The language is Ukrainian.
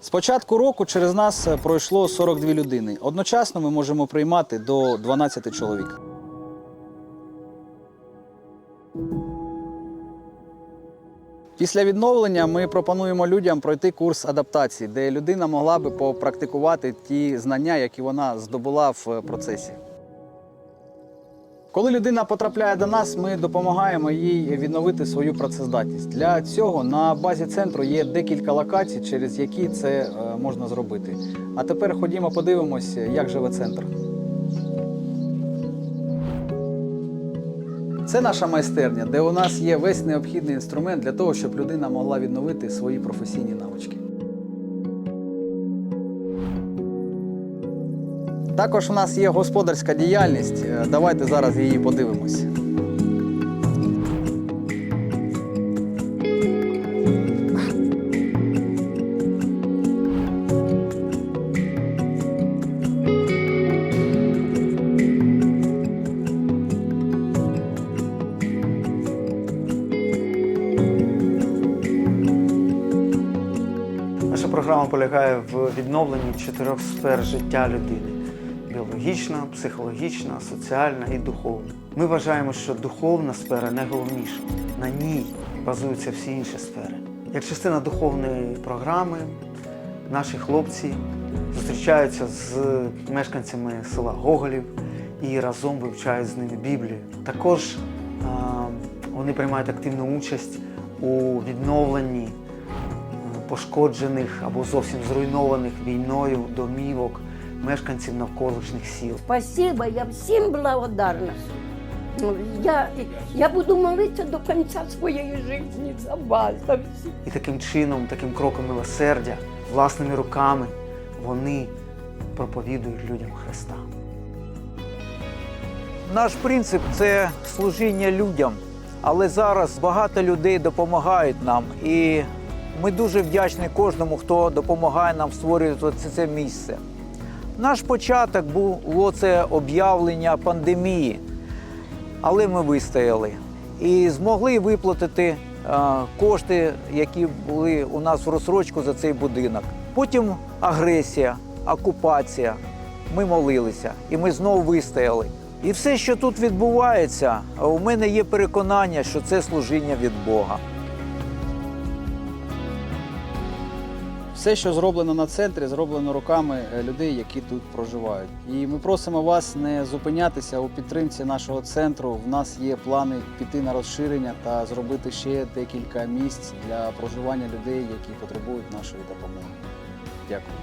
З початку року через нас е, пройшло 42 людини. Одночасно ми можемо приймати до 12 чоловік. Після відновлення ми пропонуємо людям пройти курс адаптації, де людина могла би попрактикувати ті знання, які вона здобула в е, процесі. Коли людина потрапляє до нас, ми допомагаємо їй відновити свою працездатність. Для цього на базі центру є декілька локацій, через які це е, можна зробити. А тепер ходімо подивимось, як живе центр. Це наша майстерня, де у нас є весь необхідний інструмент для того, щоб людина могла відновити свої професійні навички. Також у нас є господарська діяльність. Е, Давайте зараз її подивимось. Наша програма полягає в відновленні чотирьох сфер життя людини: біологічна, психологічна, соціальна і духовна. Ми вважаємо, що духовна сфера найголовніша. На ній базуються всі інші сфери. Як частина духовної програми, наші хлопці зустрічаються з мешканцями села Гоголів і разом вивчають з ними Біблію. Також вони приймають активну участь у відновленні пошкоджених або зовсім зруйнованих війною домівок мешканців навколишніх сіл. Спасибо, я всім благодарна. Ну, Я, я буду молитися до кінця своєї життя за вас, за всіх. І таким чином, таким кроком милосердя, власними руками вони проповідують людям Христа. Наш принцип це служіння людям, але зараз багато людей допомагають нам, і ми дуже вдячні кожному, хто допомагає нам створювати це місце. Наш початок було це об'явлення пандемії, але ми вистояли і змогли виплатити е, кошти, які були у нас в розсрочку за цей будинок. Потім агресія, окупація. Ми молилися, і ми знову вистояли. І все, що тут відбувається, у мене є переконання, що це служіння від Бога. Все, що зроблено на центрі, зроблено руками е, людей, які тут проживають. І ми просимо вас не зупинятися у підтримці нашого центру. В нас є плани піти на розширення та зробити ще декілька місць для проживання людей, які потребують нашої допомоги. Дякую.